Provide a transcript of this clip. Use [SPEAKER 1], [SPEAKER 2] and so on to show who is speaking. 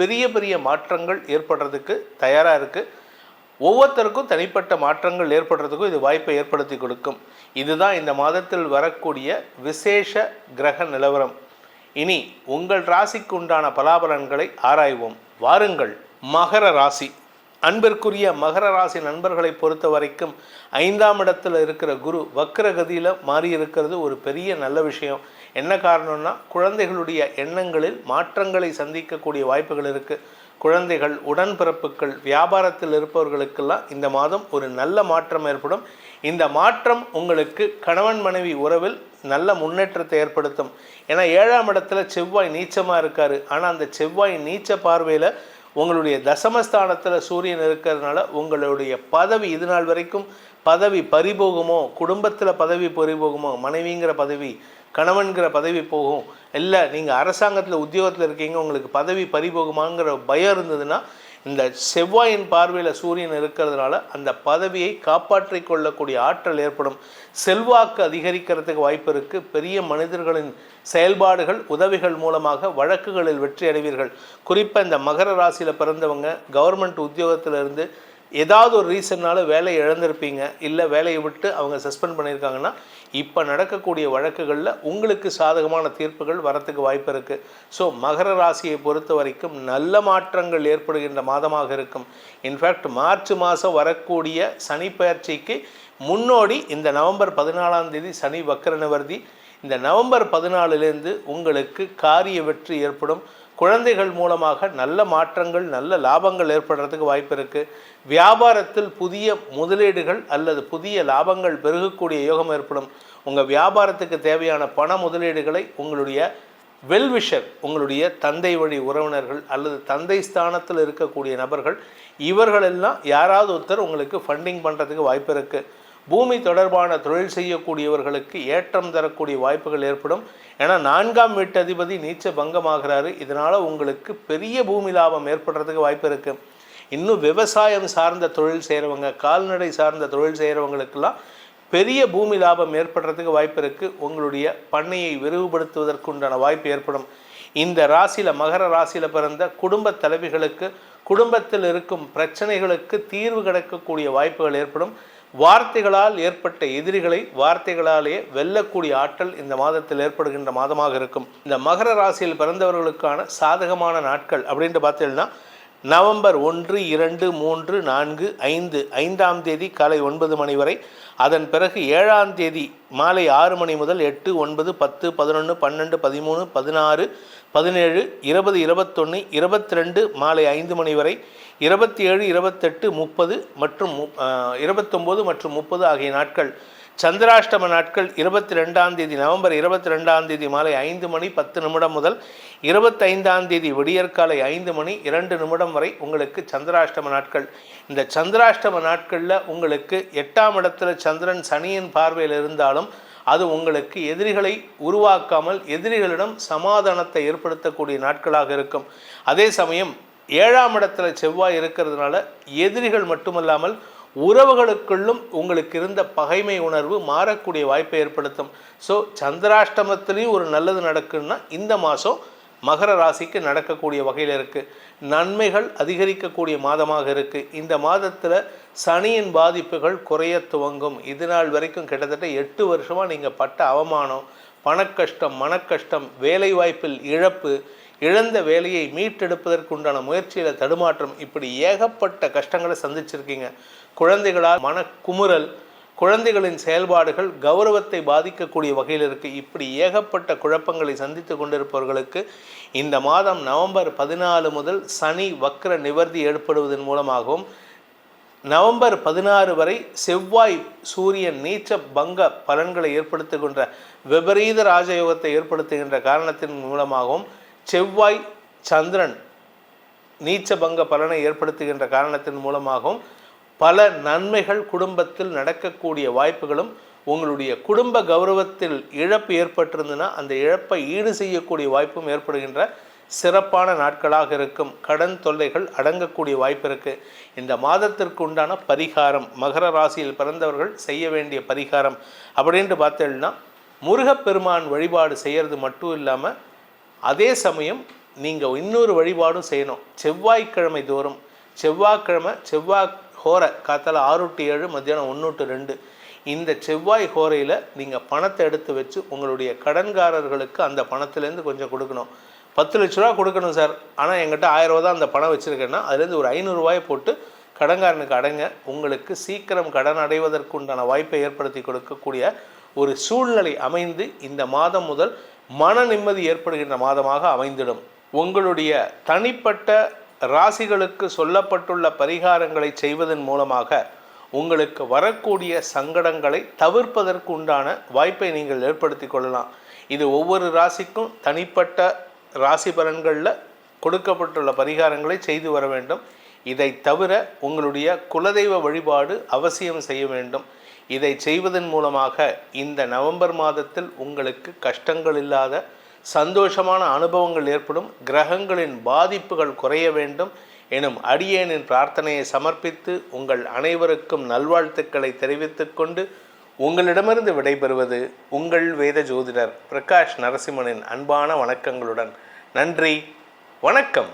[SPEAKER 1] பெரிய பெரிய மாற்றங்கள் ஏற்படுறதுக்கு தயாராக இருக்குது ஒவ்வொருத்தருக்கும் தனிப்பட்ட மாற்றங்கள் ஏற்படுறதுக்கும் இது வாய்ப்பை ஏற்படுத்தி கொடுக்கும். இதுதான் இந்த மாதத்தில் வரக்கூடிய விசேஷ கிரக நிலவரம். இனி உங்கள் ராசிக்கு உண்டான பலாபலன்களை ஆராய்வோம். வாருங்கள் மகர ராசி. அன்பிற்குரிய மகர ராசி நண்பர்களை பொறுத்த வரைக்கும் ஐந்தாம் இடத்தில் இருக்கிற குரு வக்கரகதியில் மாறி இருக்கிறது ஒரு பெரிய நல்ல விஷயம். என்ன காரணம்னா குழந்தைகளுடைய எண்ணங்களில் மாற்றங்களை சந்திக்கக்கூடிய வாய்ப்புகள் இருக்குது குழந்தைகள் உடன்பிறப்புகள் வியாபாரத்தில் இருப்பவர்களுக்கெல்லாம் இந்த மாதம் ஒரு நல்ல மாற்றம் ஏற்படும். இந்த மாற்றம் உங்களுக்கு கணவன் மனைவி உறவில் நல்ல முன்னேற்றத்தை ஏற்படுத்தும். ஏன்னா ஏழாம் இடத்துல செவ்வாய் நீச்சமாக இருக்கார். ஆனால் அந்த செவ்வாய் நீச்ச பார்வையில் உங்களுடைய தசமஸ்தானத்தில் சூரியன் இருக்கிறதுனால உங்களுடைய பதவி இது நாள் வரைக்கும் பதவி பறிபோகுமோ குடும்பத்தில் பதவி பறிபோகுமோ மனைவிங்கிற பதவி கணவன்கிற பதவி போகும். இல்லை நீங்கள் அரசாங்கத்தில் உத்தியோகத்தில் இருக்கீங்க உங்களுக்கு பதவி பறிபோகுமாங்கிற பயம் இருந்ததுன்னா இந்த செவ்வாயின் பார்வையில் சூரியன் இருக்கிறதுனால அந்த பதவியை காப்பாற்றிக் கொள்ளக்கூடிய ஆற்றல் ஏற்படும். செல்வாக்கு அதிகரிக்கிறதுக்கு வாய்ப்பு இருக்குது பெரிய மனிதர்களின் செயல்பாடுகள் உதவிகள் மூலமாக வழக்குகளில் வெற்றி அடைவீர்கள். குறிப்பாக இந்த மகர ராசியில் பிறந்தவங்க கவர்மெண்ட் உத்தியோகத்திலிருந்து ஏதாவது ஒரு ரீசன்னால் வேலையை இழந்திருப்பீங்க. இல்லை வேலையை விட்டு அவங்க சஸ்பெண்ட் பண்ணியிருக்காங்கன்னா இப்போ நடக்கக்கூடிய வழக்குகளில் உங்களுக்கு சாதகமான தீர்ப்புகள் வரத்துக்கு வாய்ப்பு இருக்குது ஸோ மகர ராசியை பொறுத்த வரைக்கும் நல்ல மாற்றங்கள் ஏற்படுகின்ற மாதமாக இருக்கும். இன்ஃபேக்ட் மார்ச் மாதம் வரக்கூடிய சனி பயிற்சிக்கு முன்னோடி இந்த நவம்பர் பதினாலாம் தேதி சனி வக்கர நிவர்த்தி. இந்த நவம்பர் பதினாலுலேருந்து உங்களுக்கு காரிய வெற்றி ஏற்படும். குழந்தைகள் மூலமாக நல்ல மாற்றங்கள் நல்ல லாபங்கள் ஏற்படுறதுக்கு வாய்ப்பு இருக்குது வியாபாரத்தில் புதிய முதலீடுகள் அல்லது புதிய லாபங்கள் பெருகக்கூடிய யோகம் ஏற்படும். உங்கள் வியாபாரத்துக்கு தேவையான பண முதலீடுகளை உங்களுடைய வெல்விஷர் உங்களுடைய தந்தை வழி உறவினர்கள் அல்லது தந்தை ஸ்தானத்தில் இருக்கக்கூடிய நபர்கள் இவர்களெல்லாம் யாராவது ஒருத்தர் உங்களுக்கு ஃபண்டிங் பண்ணுறதுக்கு வாய்ப்பு இருக்குது பூமி தொடர்பான தொழில் செய்யக்கூடியவர்களுக்கு ஏற்றம் தரக்கூடிய வாய்ப்புகள் ஏற்படும். ஏன்னா நான்காம் வீட்டு அதிபதி நீச்ச பங்கமாகிறாரு. இதனால் உங்களுக்கு பெரிய பூமி லாபம் ஏற்படுறதுக்கு வாய்ப்பு இருக்குது இன்னும் விவசாயம் சார்ந்த தொழில் செய்கிறவங்க கால்நடை சார்ந்த தொழில் செய்கிறவங்களுக்கெல்லாம் பெரிய பூமி லாபம் ஏற்படுறதுக்கு வாய்ப்பு இருக்குது உங்களுடைய பண்ணையை விரிவுபடுத்துவதற்குண்டான வாய்ப்பு ஏற்படும். இந்த ராசியில் மகர ராசியில் பிறந்த குடும்ப தலைவிகளுக்கு குடும்பத்தில் இருக்கும் பிரச்சனைகளுக்கு தீர்வு கிடைக்கக்கூடிய வாய்ப்புகள் ஏற்படும். வார்த்தைகளால் ஏற்பட்ட எதிரிகளை வார்த்தைகளாலேயே வெல்லக்கூடிய ஆற்றல் இந்த மாதத்தில் ஏற்படுகின்ற மாதமாக இருக்கும். இந்த மகர ராசியில் பிறந்தவர்களுக்கான சாதகமான நாட்கள் அப்படின்ட்டு பார்த்தீங்கன்னா நவம்பர் ஒன்று இரண்டு மூன்று நான்கு ஐந்து ஐந்தாம் தேதி காலை ஒன்பது மணி வரை அதன் பிறகு ஏழாம் தேதி மாலை ஆறு மணி முதல் எட்டு ஒன்பது பத்து பதினொன்று பன்னெண்டு பதிமூணு பதினாறு பதினேழு இருபது இருபத்தொன்று இருபத்தி ரெண்டு மாலை ஐந்து மணி வரை இருபத்தி ஏழு இருபத்தெட்டு முப்பது மற்றும் மு- இருபத்தொம்போது மற்றும் முப்பது ஆகிய நாட்கள். சந்திராஷ்டம நாட்கள் இருபத்தி ரெண்டாம் தேதி நவம்பர் இருபத்தி ரெண்டாம் தேதி மாலை ஐந்து மணி பத்து நிமிடம் முதல் இருபத்தைந்தாம் தேதி விடியற்காலை ஐந்து மணி இரண்டு நிமிடம் வரை உங்களுக்கு சந்திராஷ்டம நாட்கள். இந்த சந்திராஷ்டம நாட்களில் உங்களுக்கு எட்டாம் இடத்துல சந்திரன் சனியின் பார்வையில் இருந்தாலும் அது உங்களுக்கு எதிரிகளை உருவாக்காமல் எதிரிகளிடம் சமாதானத்தை ஏற்படுத்தக்கூடிய நாட்களாக இருக்கும். அதே சமயம் ஏழாம் இடத்துல செவ்வாய் இருக்கிறதுனால எதிரிகள் மட்டுமல்லாமல் உறவுகளுக்குள்ளும் உங்களுக்கு இருந்த பகைமை உணர்வு மாறக்கூடிய வாய்ப்பை ஏற்படுத்தும். ஸோ சந்திராஷ்டமத்திலையும் ஒரு நல்லது நடக்குன்னா இந்த மாதம் மகர ராசிக்கு நடக்கக்கூடிய வகையில் இருக்குது நன்மைகள் அதிகரிக்கக்கூடிய மாதமாக இருக்குது இந்த மாதத்தில் சனியின் பாதிப்புகள் குறைய துவங்கும். இது நாள் வரைக்கும் கிட்டத்தட்ட எட்டு வருஷமாக நீங்கள் பட்ட அவமானம் பணக்கஷ்டம் மனக்கஷ்டம் வேலை வாய்ப்பில் இழப்பு இழந்த வேலையை மீட்டெடுப்பதற்குண்டான முயற்சியில் தடுமாற்றம். இப்படி ஏகப்பட்ட கஷ்டங்களை சந்திச்சிருக்கீங்க. குழந்தைகளால் மனக்குமுறல் குழந்தைகளின் செயல்பாடுகள் கௌரவத்தை பாதிக்கக்கூடிய வகையில் இருக்குது இப்படி ஏகப்பட்ட குழப்பங்களை சந்தித்து கொண்டிருப்பவர்களுக்கு இந்த மாதம் நவம்பர் பதினாலு முதல் சனி வக்ர நிவர்த்தி ஏற்படுவதன் மூலமாகவும் நவம்பர் பதினாறு வரை செவ்வாய் சூரியன் நீச்ச பங்க பலன்களை ஏற்படுத்துகின்ற விபரீத ராஜயோகத்தை ஏற்படுத்துகின்ற காரணத்தின் மூலமாகவும் செவ்வாய் சந்திரன் நீச்சபங்க பலனை ஏற்படுத்துகின்ற காரணத்தின் மூலமாகவும் பல நன்மைகள் குடும்பத்தில் நடக்கக்கூடிய வாய்ப்புகளும் உங்களுடைய குடும்ப கௌரவத்தில் இழப்பு ஏற்பட்டிருந்ததுன்னா அந்த இழப்பை ஈடு செய்யக்கூடிய வாய்ப்பும் ஏற்படுகின்ற சிறப்பான நாட்களாக இருக்கும். கடன் தொல்லைகள் அடங்கக்கூடிய வாய்ப்பு இருக்குது இந்த மாதத்திற்கு உண்டான பரிகாரம் மகர ராசியில் பிறந்தவர்கள் செய்ய வேண்டிய பரிகாரம் அப்படின்ட்டு பார்த்தேன்னா முருகப்பெருமான் வழிபாடு செய்கிறது மட்டும் இல்லாமல் அதே சமயம் நீங்கள் இன்னொரு வழிபாடும் செய்யணும். செவ்வாய்க்கிழமை தோறும் செவ்வாய்க்கிழமை செவ்வாய் ஹோரை காத்தால ஆறு டு ஏழு மத்தியானம் ஒன்று டு ரெண்டு. இந்த செவ்வாய் ஹோரையில் நீங்கள் பணத்தை எடுத்து வச்சு உங்களுடைய கடன்காரர்களுக்கு அந்த பணத்துலேருந்து கொஞ்சம் கொடுக்கணும். பத்து லட்ச ரூபா கொடுக்கணும் சார். ஆனால் எங்கிட்ட ஆயிரம் ரூபா தான் அந்த பணம் வச்சுருக்கேன்னா அதுலேருந்து ஒரு ஐநூறுரூவாயை போட்டு கடன்காரனுக்கு அடங்க. உங்களுக்கு சீக்கிரம் கடன் அடைவதற்குண்டான வாய்ப்பை ஏற்படுத்தி கொடுக்கக்கூடிய ஒரு சூழ்நிலை அமைந்து இந்த மாதம் முதல் மன நிம்மதி ஏற்படுகின்ற மாதமாக அமைந்திடும். உங்களுடைய தனிப்பட்ட ராசிகளுக்கு சொல்லப்பட்டுள்ள பரிகாரங்களை செய்வதன் மூலமாக உங்களுக்கு வரக்கூடிய சங்கடங்களை தவிர்ப்பதற்கு உண்டான வாய்ப்பை நீங்கள் ஏற்படுத்தி கொள்ளலாம். இது ஒவ்வொரு ராசிக்கும் தனிப்பட்ட ராசி பலன்களில் கொடுக்கப்பட்டுள்ள பரிகாரங்களை செய்து வர வேண்டும். இதை தவிர உங்களுடைய குலதெய்வ வழிபாடு அவசியம் செய்ய வேண்டும். இதை செய்வதன் மூலமாக இந்த நவம்பர் மாதத்தில் உங்களுக்கு கஷ்டங்கள் இல்லாத சந்தோஷமான அனுபவங்கள் ஏற்படும் கிரகங்களின் பாதிப்புகள் குறைய வேண்டும் எனும் அடியேனின் பிரார்த்தனையை சமர்ப்பித்து உங்கள் அனைவருக்கும் நல்வாழ்த்துக்களை தெரிவித்துக் கொண்டு உங்களிடமிருந்து விடைபெறுவது உங்கள் வேத ஜோதிடர் பிரகாஷ் நரசிம்மனின் அன்பான வணக்கங்களுடன். நன்றி வணக்கம்.